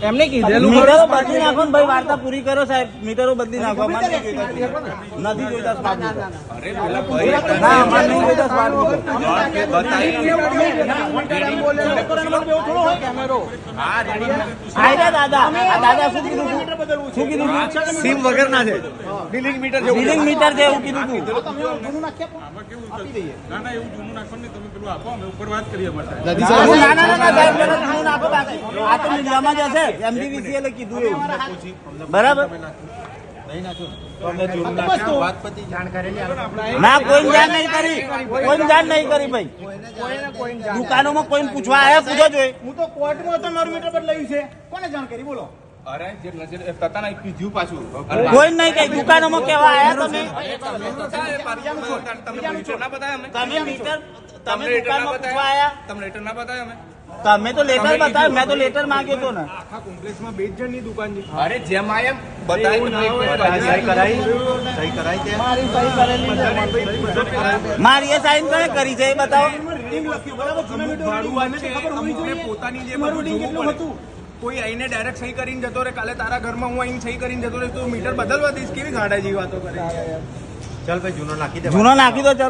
એમને કીધેલું બદલી નાખો. ને ભાઈ વાર્તા પૂરી કરો સાહેબ મીટરો બદલી નાખો નથી જોઈતા સ્માર્ટ મીટર અરે પેલા ભાઈ ના અમારે નહીં જોઈતા સ્માર્ટ મીટર આ રહ્યા દાદા. આ દાદા શું કીધું હતું? શું કીધું હતું? સીમ વગર ના છે. બિલિંગ મીટર જેવું બિલિંગ મીટર છે એવું કીધું હતું ના ના એવું જૂનું નાખવાનું નહીં. તમે પેલું આપો અમે ઉપર વાત કરીએ માટે સાહેબ. ના ના ના ના સાહેબ, પેલો જૂનું નાખો બાકી. આ તો મીડિયામાં જ હશે. MDVCL એ કીધું એવું. બરાબર? ના કોઈ જાણ નહીં કરી. કોઈ જાણ નહીં કરી ભાઈ. દુકાનોમાં કોઈ પૂછવા આયા પૂછો જોઈએ હું તો કોર્ટમાં હતો મારું મીટર બદલાયું છે. કોને જાણ કરી? બોલો. અરે જે નજર એ તતાના કીધું પાછું. કોઈ નહીં કઈ. દુકાનોમાં કેવા આયા તમે? તમે મીટર ના બતાવ્યા અમે? તમે મીટર? તમે તમને લેટર ના દુકાનમાં પૂછવા આયા તમને લેટર ના બતાવ્યા અમે? તમે તો લેટર બતાવ્યો. મેં તો લેટર માંગ્યો હતો ને. આખા કોમ્પ્લેક્સમાં બે જ જણની દુકાન છે. અરે જેમ આ એમ બતાવી મારી એ સાઈન કરી છે? એ બતાવો. રીડિંગ લખ્યું બરાબર? જૂના રીડિંગ ખબર? હોવી જોઈએ પોતાની જે બધું કેટલું હતું? કોઈ આઈને ડાયરેક્ટ સહી કરીને જતો રહે કાલે તારા ઘરમાં હું આઈને સહી કરીને જતો રહે તો મીટર બદલવા દઈશ કેવી ગાડા જેવી વાતો કરે છે? જૂનો નાખી દો ચાલો.